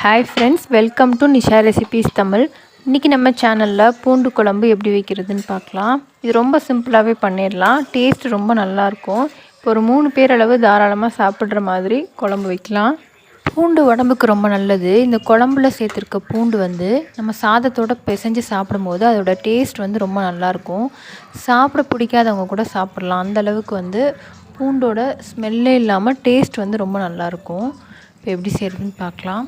Hi friends welcome to Nisha recipes Tamil இன்றைக்கி நம்ம சேனலில் பூண்டு குழம்பு எப்படி வைக்கிறதுன்னு பார்க்கலாம். இது ரொம்ப சிம்பிளாகவே பண்ணிடலாம். டேஸ்ட் ரொம்ப நல்லாயிருக்கும் இப்போ ஒரு மூணு பேர் அளவு தாராளமாக சாப்பிட்ற மாதிரி குழம்பு வைக்கலாம். பூண்டு உடம்புக்கு ரொம்ப நல்லது. இந்த குழம்புல சேர்த்துருக்க பூண்டு வந்து நம்ம சாதத்தோட பிசைஞ்சு சாப்பிடும்போது அதோட டேஸ்ட் வந்து ரொம்ப நல்லாயிருக்கும் சாப்பிட பிடிக்காதவங்க கூட சாப்பிட்லாம். அந்த அளவுக்கு வந்து பூண்டோட ஸ்மெல்லே இல்லாமல் டேஸ்ட் வந்து ரொம்ப நல்லாயிருக்கும் இப்போ எப்படி செய்கிறதுன்னு பார்க்கலாம்.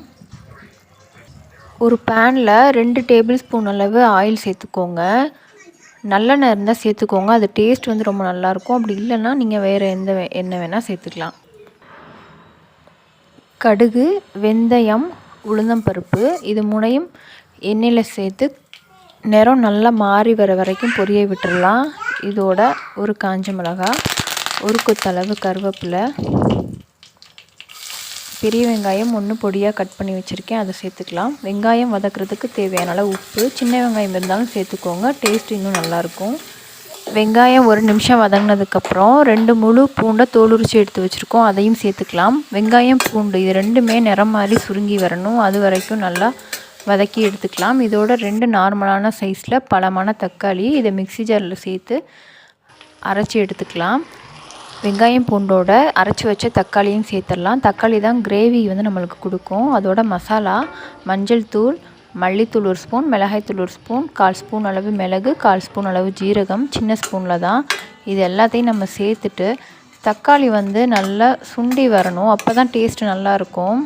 ஒரு பேனில் ரெண்டு டேபிள் ஸ்பூன் அளவு ஆயில் சேர்த்துக்கோங்க. நல்லெண்ணெய் இருந்தால் சேர்த்துக்கோங்க. அது டேஸ்ட் வந்து ரொம்ப நல்லாயிருக்கும் அப்படி இல்லைன்னா நீங்கள் வேறு எந்த வே- எண்ணெய் வேணால் சேர்த்துக்கலாம். கடுகு வெந்தயம் உளுந்தம்பருப்பு இது முனையும் எண்ணெயில் சேர்த்து நிறம் நல்லா மாறி வர வரைக்கும் பொரிய விட்டுடலாம் இதோட ஒரு காஞ்ச மிளகாய் ஒரு கொத்தளவு கருவேப்பிலை பெரிய வெங்காயம் ஒன்று பொடியாக கட் பண்ணி வச்சுருக்கேன். அதை சேர்த்துக்கலாம். வெங்காயம் வதக்கிறதுக்கு தேவையான அளவு உப்பு. சின்ன வெங்காயம் இருந்தாலும் சேர்த்துக்கோங்க. டேஸ்ட் இன்னும் நல்லாயிருக்கும் வெங்காயம் ஒரு நிமிஷம் வதங்கினதுக்கப்புறம் ரெண்டு முழு பூண்டை தோலுரிச்சு எடுத்து வச்சுருக்கோம். அதையும் சேர்த்துக்கலாம். வெங்காயம் பூண்டு இது ரெண்டுமே நிறம் மாதிரி சுருங்கி வரணும். அது வரைக்கும் நல்லா வதக்கி எடுத்துக்கலாம். இதோட ரெண்டு நார்மலான சைஸில் பழமான தக்காளி இதை மிக்ஸி ஜாரில் சேர்த்து அரைச்சி எடுத்துக்கலாம். வெங்காயம் பூண்டோட அரைச்சி வச்ச தக்காளியும் சேர்த்துடலாம். தக்காளி தான் கிரேவி வந்து நம்மளுக்கு கொடுக்கும். அதோட மசாலா மஞ்சள் தூள் மல்லித்தூள் ஒரு ஸ்பூன் மிளகாய்த்தூள் ஒரு ஸ்பூன் கால் ஸ்பூன் அளவு மிளகு கால் ஸ்பூன் அளவு ஜீரகம் சின்ன ஸ்பூனில் தான். இது எல்லாத்தையும் நம்ம சேர்த்துட்டு தக்காளி வந்து நல்லா சுண்டி வரணும். அப்போ தான் டேஸ்ட் நல்லாயிருக்கும்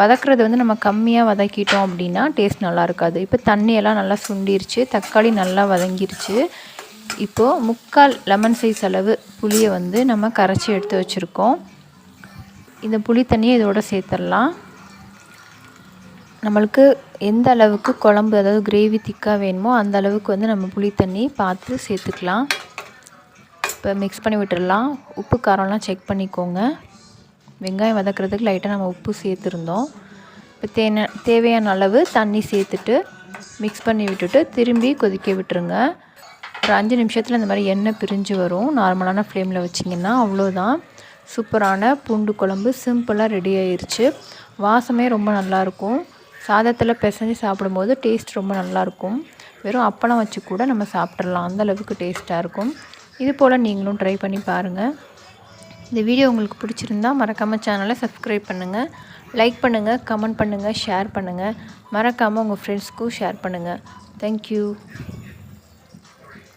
வதக்குறது வந்து நம்ம கம்மியாக வதக்கிட்டோம் அப்படின்னா டேஸ்ட் நல்லா இருக்காது. இப்போ தண்ணியெல்லாம் நல்லா சுண்டிருச்சு. தக்காளி நல்லா வதங்கிருச்சு. இப்போது முக்கால் லெமன் சைஸ் அளவு புளியை வந்து நம்ம கரைச்சி எடுத்து வச்சுருக்கோம். இந்த புளி தண்ணியை இதோட சேர்த்துடலாம். நம்மளுக்கு எந்த அளவுக்கு குழம்பு அதாவது கிரேவி திக்காக வேணுமோ அந்த அளவுக்கு வந்து நம்ம புளி தண்ணி பார்த்து சேர்த்துக்கலாம். இப்போ மிக்ஸ் பண்ணி விட்டுடலாம். உப்பு காரம்லாம் செக் பண்ணிக்கோங்க. வெங்காயம் வதக்கிறதுக்கு லைட்டாக நம்ம உப்பு சேர்த்துருந்தோம். இப்போ தேன தேவையான அளவு தண்ணி சேர்த்துட்டு மிக்ஸ் பண்ணி விட்டுட்டு திரும்பி கொதிக்க விட்டுருங்க. ஒரு அஞ்சு நிமிஷத்தில் இந்த மாதிரி எண்ணெய் பிரிஞ்சு வரும். நார்மலான ஃப்ளேமில் வச்சிங்கன்னா அவ்வளோதான் சூப்பரான பூண்டு குழம்பு சிம்பிளாக ரெடி ஆயிடுச்சு வாசமே ரொம்ப நல்லாயிருக்கும் சாதத்தில் பிசைஞ்சு சாப்பிடும்போது டேஸ்ட் ரொம்ப நல்லாயிருக்கும் வெறும் அப்பளம் வச்சு கூட நம்ம சாப்பிட்றலாம் அந்தளவுக்கு டேஸ்ட்டாக இருக்கும். இது போல் நீங்களும் ட்ரை பண்ணி பாருங்கள் இந்த வீடியோ உங்களுக்கு பிடிச்சிருந்தா மறக்காமல் சேனலை சப்ஸ்கிரைப் பண்ணுங்கள் லைக் பண்ணுங்கள் கமெண்ட் பண்ணுங்கள் ஷேர் பண்ணுங்கள் மறக்காமல் உங்கள் ஃப்ரெண்ட்ஸ்க்கும் ஷேர் பண்ணுங்கள் தேங்க்யூ